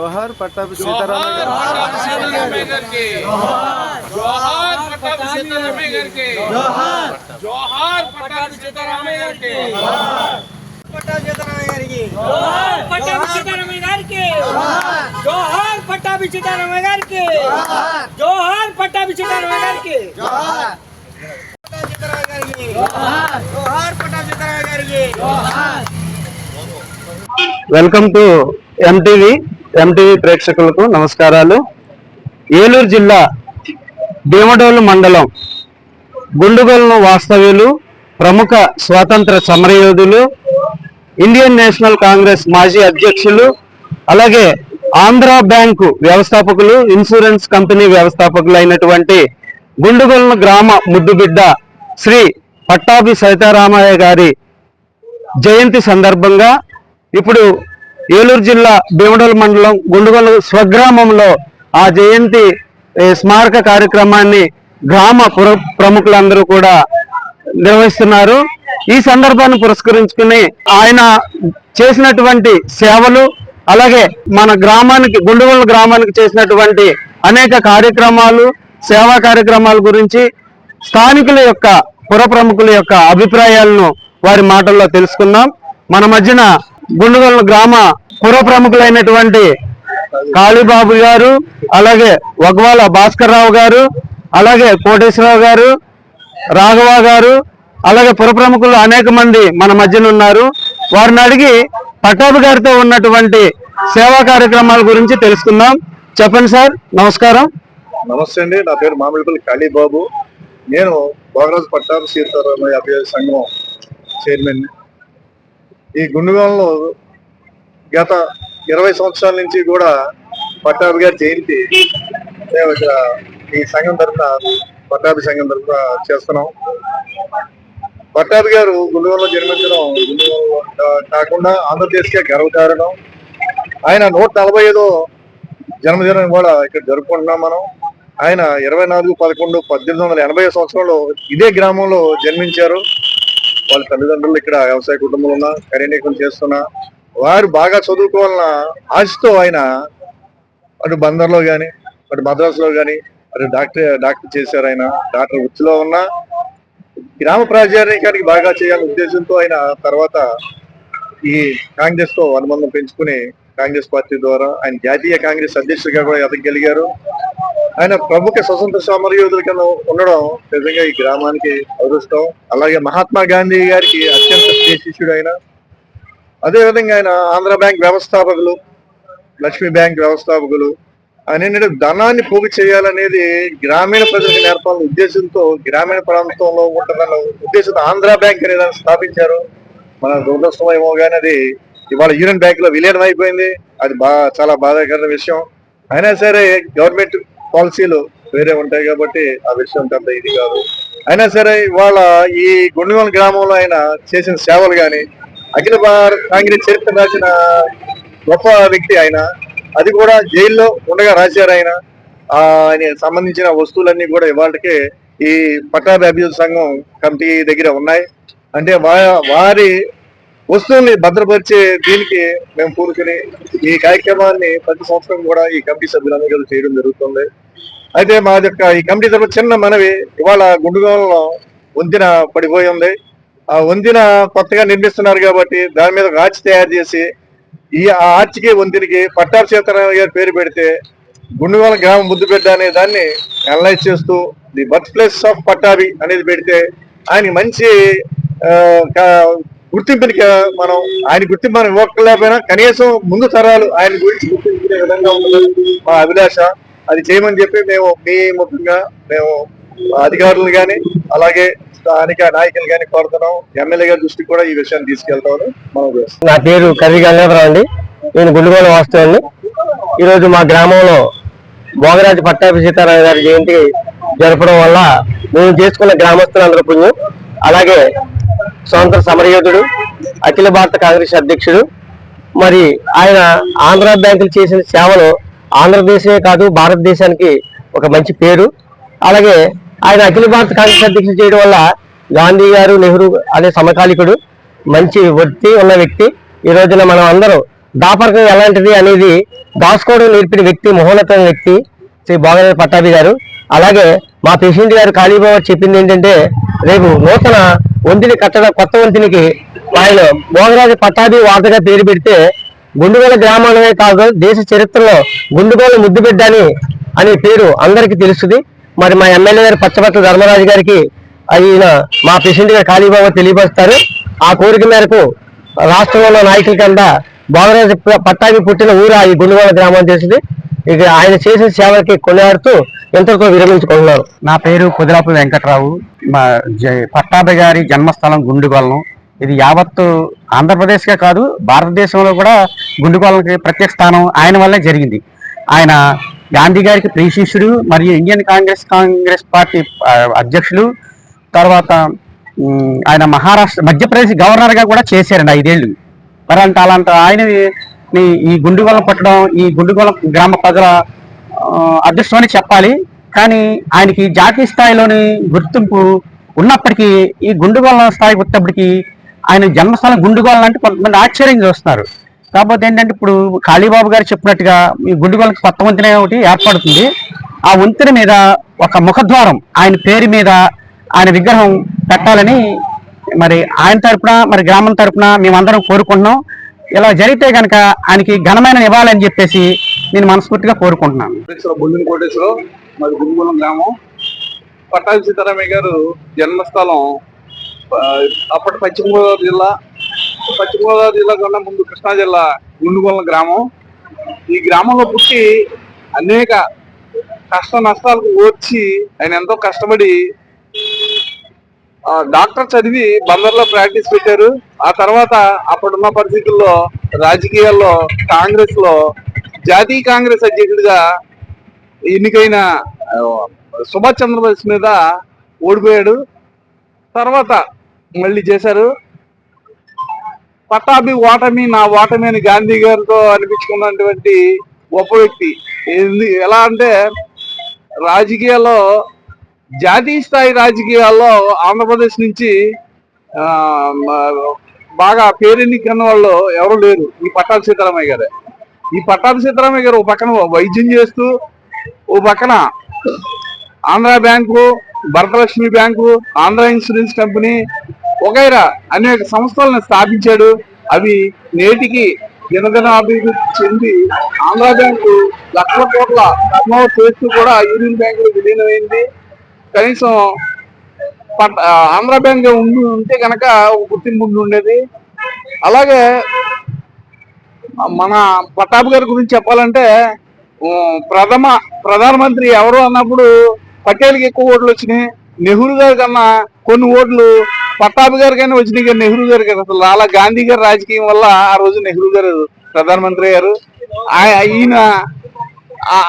జోహార్ పట్టాభి సీతారామయ్య గారు సీతారామయ్య గారికి జోహార్ పట్టాభి సీతారామయ్య గారికి జోహార్ పట్టాభి సీతారామయ్య గారికి పట్టాభి సీతారామయ్య గారికి జోహార్ పట్టాభి సీతారామయ్య గారికి జోహార్ పట్టాభి సీతారామయ్య గారికి వెల్కమ్ టు ఎంటీవీ ఎంటీవీ ప్రేక్షకులకు నమస్కారాలు. ఏలూరు జిల్లా భీమడోలు మండలం గుండుగోలను వాస్తవ్యులు ప్రముఖ స్వాతంత్ర సమరయోధులు ఇండియన్ నేషనల్ కాంగ్రెస్ మాజీ అధ్యక్షులు అలాగే ఆంధ్ర బ్యాంకు వ్యవస్థాపకులు ఇన్సూరెన్స్ కంపెనీ వ్యవస్థాపకులు అయినటువంటి గుండుగోలను గ్రామ ముద్దుబిడ్డ శ్రీ పట్టాభి సీతారామయ్య గారి జయంతి సందర్భంగా ఇప్పుడు ఏలూరు జిల్లా భీమడోలు మండలం గుండుగొల స్వగ్రామంలో ఆ జయంతి స్మారక కార్యక్రమాన్ని గ్రామ పుర ప్రముఖులందరూ కూడా నిర్వహిస్తున్నారు. ఈ సందర్భాన్ని పురస్కరించుకుని ఆయన చేసినటువంటి సేవలు అలాగే మన గ్రామానికి గుండుగొల గ్రామానికి చేసినటువంటి అనేక కార్యక్రమాలు సేవా కార్యక్రమాల గురించి స్థానికుల యొక్క పుర ప్రముఖుల యొక్క అభిప్రాయాలను వారి మాటల్లో తెలుసుకుందాం. మన మధ్యన గుండుగొల గ్రామ పూర్వ ప్రముఖులైనటువంటి కాళీబాబు గారు అలాగే వగ్వాల భాస్కర్ గారు అలాగే కోటేశ్వరరావు గారు రాఘవ గారు అలాగే పురప్రముఖులు అనేక మంది మన మధ్యన ఉన్నారు. వారిని అడిగి పట్టాభి గారితో ఉన్నటువంటి సేవా కార్యక్రమాల గురించి తెలుసుకుందాం. చెప్పండి సార్ నమస్కారం. నమస్తే అండి నా పేరు మామిడిపల్లి కాళీబాబు. నేను భోగరాజు పట్టాభి సీతారామయ్య అభివృద్ధి సంఘం చైర్మన్ ఈ గుండుగంలో గత ఇరవై సంవత్సరాల నుంచి కూడా పట్టాభి గారి జయంతి మేము ఇక్కడ ఈ సంఘం తరఫున పట్టాభి సంఘం తరఫున చేస్తున్నాం. పట్టాభి గారు గుండుగంలో జన్మించడం కాకుండా ఆంధ్రప్రదేశ్కే గర్వకారణం. ఆయన నూట నలభై ఐదో జన్మదినం కూడా ఇక్కడ జరుపుకుంటున్నాం మనం. ఆయన ఇరవై నాలుగు పదకొండు పద్దెనిమిది వందల ఎనభై సంవత్సరంలో ఇదే గ్రామంలో జన్మించారు. వాళ్ళ తల్లిదండ్రులు ఇక్కడ వ్యవసాయ కుటుంబంలో ఉన్న కరీనీకం చేస్తున్నా వారు బాగా చదువుకోవాలన్న ఆశతో ఆయన అటు బందర్లో కానీ అటు మద్రాసులో గాని అటు డాక్టర్ డాక్టర్ చేశారు ఆయన. డాక్టర్ వృత్తిలో ఉన్న గ్రామ ప్రజానీకానికి బాగా చేయాలనే ఉద్దేశంతో ఆయన తర్వాత ఈ కాంగ్రెస్తో అనుబంధం పెంచుకుని కాంగ్రెస్ పార్టీ ద్వారా ఆయన జాతీయ కాంగ్రెస్ అధ్యక్షుడిగా కూడా ఎదగలిగారు. ఆయన ప్రముఖ స్వతంత్ర సమరయోధుల కింద ఉండడం నిజంగా ఈ గ్రామానికి అదృష్టం. అలాగే మహాత్మా గాంధీ గారికి అత్యంత ప్రియ శిష్యుడు ఆయన. అదేవిధంగా ఆయన ఆంధ్ర బ్యాంక్ వ్యవస్థాపకులు లక్ష్మీ బ్యాంక్ వ్యవస్థాపకులు ఆయన ధనాన్ని పోగు చేయాలనేది గ్రామీణ ప్రజలకు నేర్పాలనే ఉద్దేశంతో గ్రామీణ ప్రాంతంలో ఉంటుందన్న ఉద్దేశంతో ఆంధ్ర బ్యాంక్ అనేది స్థాపించారు. మన దురదృష్టమేమో కానీ అది ఇవాళ యూనియన్ బ్యాంక్లో విలీనం అయిపోయింది. అది బా చాలా బాధాకరమైన విషయం. అయినా సరే గవర్నమెంట్ పాలసీలు వేరే ఉంటాయి కాబట్టి ఆ విషయం పెద్ద ఇది కాదు. అయినా సరే ఇవాళ ఈ గుండెగోల గ్రామంలో ఆయన చేసిన సేవలు కానీ అఖిల భారత కాంగ్రెస్ చరిత్ర రాసిన గొప్ప వ్యక్తి ఆయన. అది కూడా జైల్లో ఉండగా రాశారు ఆయన. ఆయన సంబంధించిన వస్తువులన్నీ కూడా ఇవాళకే ఈ పట్టాభి అభివృద్ధి సంఘం కమిటీ దగ్గర ఉన్నాయి. అంటే వారి వస్తువుల్ని భద్రపరిచే దీనికి మేము పూనుకుని ఈ కార్యక్రమాన్ని ప్రతి సంవత్సరం కూడా ఈ కమిటీ సభ్యులందరూ చేయడం జరుగుతుంది. అయితే మా యొక్క ఈ కమిటీ తరఫున చిన్న మనవి ఇవాళ గుండుగోళంలో వంతెన పడిపోయి ఉంది. వంతెన కొత్తగా నిర్మిస్తున్నారు కాబట్టి దాని మీద ఒక ఆర్చ్ తయారు చేసి ఈ ఆర్చ్కి ఆర్చికి వంతెనకి పట్టాభి సీతారామయ్య గారి పేరు పెడితే గుండుగోల గ్రామం ముద్దుబిడ్డ అనే దాన్ని అనలైజ్ చేస్తూ the birth place of Pattabhi అనేది పెడితే ఆయన మంచి గుర్తింపుని మనం ఆయన గుర్తింపు మనం ఇవ్వకపోయినా కనీసం ముందు తరాలు ఆయన గురించి గుర్తించుకునే విధంగా ఉంటుంది మా అభిలాష. అది చేయమని చెప్పి మేము మీ ముఖ్యంగా మేము అధికారులు కానీ అలాగే స్థానిక నాయకులు గాని కోరుతున్నాం. ఎమ్మెల్యే గారి దృష్టికి కూడా ఈ విషయాన్ని తీసుకెళ్తామని మనం నా పేరు కర్రి గంగాధరావు అండి. నేను గుండుగోల వాస్తవాన్ని ఈరోజు మా గ్రామంలో భోగరాజు పట్టాభి సీతారామ గారి జయంతి జరపడం వల్ల మేము చేసుకున్న గ్రామస్తులందరూ పుణ్యం. అలాగే స్వతంత్ర సమరయోధుడు అఖిల భారత కాంగ్రెస్ అధ్యక్షుడు మరి ఆయన ఆంధ్ర బ్యాంకులు చేసిన సేవలు ఆంధ్రదేశమే కాదు భారతదేశానికి ఒక మంచి పేరు. అలాగే ఆయన అఖిల భారత కాంగ్రెస్ అధ్యక్షులు చేయడం వల్ల గాంధీ గారు నెహ్రూ అదే సమకాలికుడు మంచి వృత్తి ఉన్న వ్యక్తి. ఈ రోజున మనం అందరం దాపరకం ఎలాంటిది అనేది దాసుకోవడం నేర్పిన వ్యక్తి మహోన్నతమైన వ్యక్తి శ్రీ భోగరాజు పట్టాభి గారు. అలాగే మా ప్రెసిడెంట్ గారు కాళీబాబు చెప్పింది ఏంటంటే రేపు నూతన వంతిని కట్టడం కొత్త వంతినికి ఆయన భోగరాజు పట్టాభి వార్తగా పేరు పెడితే గుండుగోల గ్రామాలనే కాదు దేశ చరిత్రలో గుండుగోల ముద్దుబిడ్డ అని అనే పేరు అందరికీ తెలుస్తుంది. మరి మా ఎమ్మెల్యే గారు పచ్చపట్ల ధర్మరాజు గారికి ఆయన మా ప్రెసిడెంట్ గారు కాళీబాబు తెలియపరుస్తారు. ఆ కోరిక మేరకు రాష్ట్రంలో నాయకుల కింద భోగరాజు పట్టాభి పుట్టిన ఊరు ఈ గుండుగోల గ్రామం చేసింది ఇక ఆయన చేసిన సేవలకి కొనియాడుతూ ఎంతతో విరమించుకుంటున్నారు. నా పేరు కుదిరాపు వెంకట్రావు. మా జ- పట్టాభి గారి జన్మస్థలం గుండుగోళం ఇది యావత్తు ఆంధ్రప్రదేశ్గా కాదు భారతదేశంలో కూడా గుండుగోళంకి ప్రత్యేక స్థానం ఆయన వల్లే జరిగింది. ఆయన గాంధీ గారికి ప్రీశిష్యుడు మరియు ఇండియన్ కాంగ్రెస్ కాంగ్రెస్ పార్టీ అధ్యక్షులు. తర్వాత ఆయన మహారాష్ట్ర మధ్యప్రదేశ్ గవర్నర్గా కూడా చేశారండి ఐదేళ్ళు. మరి అంటే అలాంటి ఆయన ఈ గుండుగోళం పట్టడం ఈ గుండుగోళం గ్రామ ప్రజల అదృష్టం చెప్పాలి. కానీ ఆయనకి జాతీయ స్థాయిలోని గుర్తింపు ఉన్నప్పటికీ ఈ గుండుగోళం స్థాయి వచ్చేప్పటికి ఆయన జన్మస్థలం గుండుగోళం అంటే కొంతమంది ఆశ్చర్యం చూస్తున్నారు. కాకపోతే ఏంటంటే ఇప్పుడు కాళీబాబు గారు చెప్పినట్టుగా ఈ గుండుగోళకి కొత్త వంతెన ఒకటి ఏర్పడుతుంది. ఆ వంతెన మీద ఒక ముఖద్వారం ఆయన పేరు మీద ఆయన విగ్రహం పెట్టాలని మరి ఆయన తరపున మరి గ్రామం తరపున మేమందరం కోరుకుంటున్నాం. ఇలా జరిగితే కనుక ఆయనకి ఘనమైన ఇవ్వాలని చెప్పేసి నేను మనస్ఫూర్తిగా కోరుకుంటున్నాను. కోటేశ్వరం బొల్లిన మరి మాది గ్రామం. పట్టాభి సీతారామయ్య గారు జన్మస్థలం అప్పటి పశ్చిమ గోదావరి జిల్లా పశ్చిమ గోదావరి జిల్లా కన్నా ముందు కృష్ణా జిల్లా గుండుగొల్ల గ్రామం. ఈ గ్రామంలో పుట్టి అనేక కష్ట నష్టాలకు ఓర్చి ఆయన ఎంతో కష్టపడి డాక్టర్ చదివి బందర్లో ప్రాక్టీస్ పెట్టారు. ఆ తర్వాత అప్పుడున్న పరిస్థితుల్లో రాజకీయాల్లో కాంగ్రెస్లో జాతీయ కాంగ్రెస్ అధ్యక్షుడిగా ఎన్నికైన సుభాష్ చంద్రబోస్ మీద ఓడిపోయాడు. తర్వాత మళ్ళీ చేశారు. పట్టాభి ఓటమి నా ఓటమి అని గాంధీ గారితో అనిపించుకున్నటువంటి గొప్ప వ్యక్తి. ఏంది- ఎలా అంటే రాజకీయాల్లో జాతీయ స్థాయి రాజకీయాల్లో ఆంధ్రప్రదేశ్ నుంచి బాగా పేరెన్నికన్న వాళ్ళు ఎవరు లేరు. ఈ పట్టాభి సీతారామయ్య గారే. ఈ పట్టాభి సీతారామయ్య గారు ఓ పక్కన వైద్యం చేస్తూ ఓ పక్కన Andhra bank Bharatalakshmi bank Andhra insurance company వగైరా అనేక సంస్థలను స్థాపించాడు. అవి నేటికి దినదిన అభివృద్ధి చెంది ఆంధ్ర బ్యాంకు లక్షల కోట్ల టర్నోవర్ చేస్తూ కూడా యూనియన్ బ్యాంకులో విలీనమైంది. కనీసం పట్ ఆంధ్ర బ్యాంక్ ఉండి ఉంటే కనుక గుర్తింపు ఉండి ఉండేది. అలాగే మన పట్టాభి గారి గురించి చెప్పాలంటే ప్రథమ ప్రధానమంత్రి ఎవరు అన్నప్పుడు పటేల్కి ఎక్కువ ఓట్లు వచ్చినాయి. నెహ్రూ గారి కన్నా కొన్ని ఓట్లు పట్టాభి గారికైనా వచ్చినాయి కానీ నెహ్రూ గారికి అసలు అలా గాంధీ గారి రాజకీయం వల్ల ఆ రోజు నెహ్రూ గారు ప్రధానమంత్రి అయ్యారు. ఈయన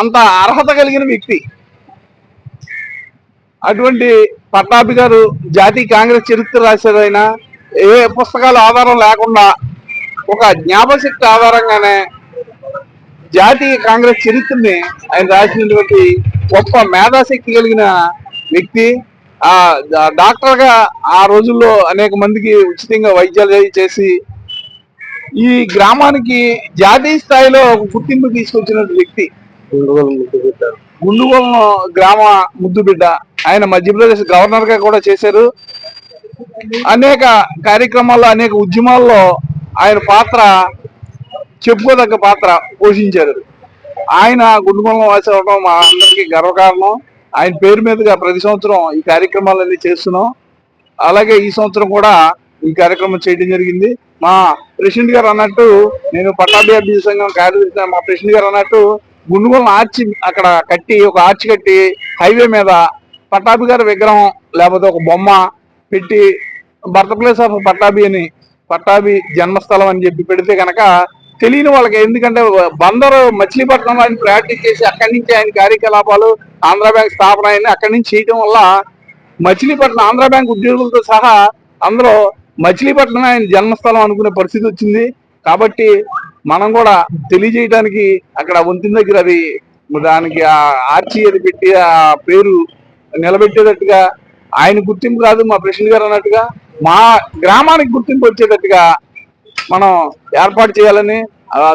అంత అర్హత కలిగిన వ్యక్తి. అటువంటి పట్టాభి గారు జాతీయ కాంగ్రెస్ చరిత్ర రాశారు ఆయన. ఏ పుస్తకాల ఆధారం లేకుండా ఒక జ్ఞాపశక్తి ఆధారంగానే జాతీయ కాంగ్రెస్ చరిత్రని ఆయన రాసినటువంటి గొప్ప మేధాశక్తి కలిగిన వ్యక్తి. ఆ డా- డాక్టర్గా ఆ రోజుల్లో అనేక మందికి ఉచితంగా వైద్యాలు చేసి ఈ గ్రామానికి జాతీయ స్థాయిలో ఒక గుర్తింపు తీసుకొచ్చిన వ్యక్తి. గుండుగోళం గ్రామ ముద్దు బిడ్డ. ఆయన మధ్యప్రదేశ్ గవర్నర్గా కూడా చేశారు. అనేక కార్యక్రమాల్లో అనేక ఉద్యమాల్లో ఆయన పాత్ర చెప్పుకోదగ్గ పాత్ర పోషించారు. ఆయన గుండుగోళం వాసి అవడం మా అందరికీ గర్వకారణం. ఆయన పేరు మీదుగా ప్రతి సంవత్సరం ఈ కార్యక్రమాలన్నీ చేస్తున్నాం. అలాగే ఈ సంవత్సరం కూడా ఈ కార్యక్రమం చేయడం జరిగింది. మా ప్రెసిడెంట్ గారు అన్నట్టు నేను పట్టాభి సంఘం కార్యదర్శి మా ప్రెసిడెంట్ గారు అన్నట్టు గుండుగోళం ఆర్చి అక్కడ కట్టి ఒక ఆర్చి కట్టి హైవే మీద పట్టాభి గారి విగ్రహం లేకపోతే ఒక బొమ్మ పెట్టి బర్త్ ప్లేస్ ఆఫ్ పట్టాభి అని పట్టాభి జన్మస్థలం అని చెప్పి పెడితే కనుక తెలియని వాళ్ళకి ఎందుకంటే బందరు మచిలీపట్నంలో ఆయన ప్రాక్టీస్ చేసి అక్కడి నుంచి ఆయన కార్యకలాపాలు ఆంధ్ర బ్యాంక్ స్థాపన అయింది. అక్కడి నుంచి చేయడం వల్ల మచిలీపట్నం ఆంధ్ర బ్యాంక్ ఉద్యోగులతో సహా అందరూ మచిలీపట్నం ఆయన జన్మస్థలం అనుకునే పరిస్థితి వచ్చింది. కాబట్టి మనం కూడా తెలియజేయడానికి అక్కడ వంతిన దగ్గర అది దానికి ఆ ఆర్చి అది పెట్టి ఆ పేరు నిలబెట్టేటట్టుగా ఆయన గుర్తింపు కాదు మా ప్రెసిడెంట్ గారు అన్నట్టుగా మా గ్రామానికి గుర్తింపు వచ్చేటట్టుగా మనం ఏర్పాటు చేయాలని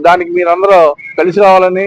దానికి మీరందరూ కలిసి రావాలని